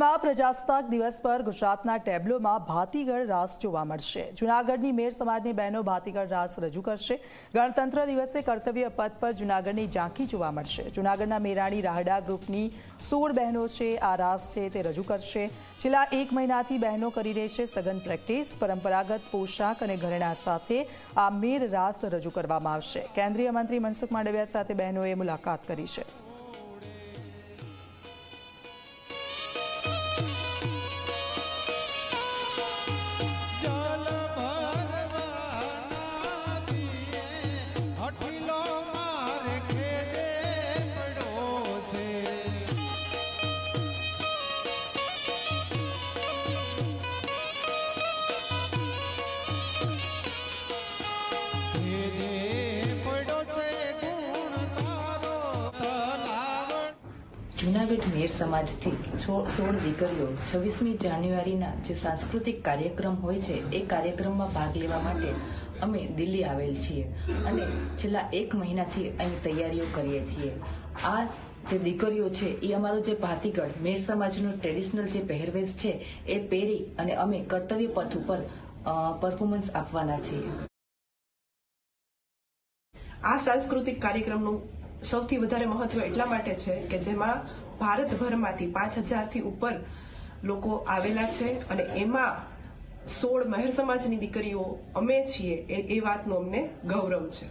માં પ્રજાસત્તાક દિવસ પર ગુજરાતના ટેબ્લોમાં ભાતીગળ રાસ જોવા મળશે. જૂનાગઢની મેર સમાજની બહેનો ભાતીગળ રાસ રજૂ કરશે. ગણતંત્ર દિવસે કર્તવ્ય પથ પર જૂનાગઢની ઝાંખી જોવા મળશે. જૂનાગઢના મેરાણી રાહડા ગ્રુપની સોળ બહેનો છે. આ રાસ છે તે રજૂ કરશે. છેલ્લા એક મહિનાથી બહેનો કરી રહી છે સઘન પ્રેક્ટિસ, પરંપરાગત પોશાક અને ઘરેણા સાથે આ મેર રાસ રજૂ કરવામાં આવશે. કેન્દ્રીય મંત્રી મનસુખ માંડવિયા સાથે બહેનોએ મુલાકાત કરી છે. જૂનાગઢ મેર સમાજથી સોળ દીકરીઓ. છવ્વીસમી જાન્યુઆરીના જે સાંસ્કૃતિક કાર્યક્રમ હોય છે, એ કાર્યક્રમમાં ભાગ લેવા માટે અમે દિલ્હી આવેલ છીએ અને છેલ્લા એક મહિનાથી અહીં તૈયારીઓ કરીએ છીએ. આ જે દીકરીઓ છે, એ અમારો જે ભાતીગળ મેર સમાજનો ટ્રેડિશનલ જે પહેરવેશ છે, એ પહેરી અને અમે કર્તવ્ય પથ ઉપર પરફોર્મન્સ આપવાના છીએ. આ સાંસ્કૃતિક કાર્યક્રમનું સૌથી વધારે મહત્વ એટલા માટે છે કે જેમાં ભારતભરમાંથી પાંચ હજારથી ઉપર લોકો આવેલા છે અને એમાં સોળ મહેર સમાજની દીકરીઓ, અમે છીએ એ વાતનું અમને ગૌરવ છે.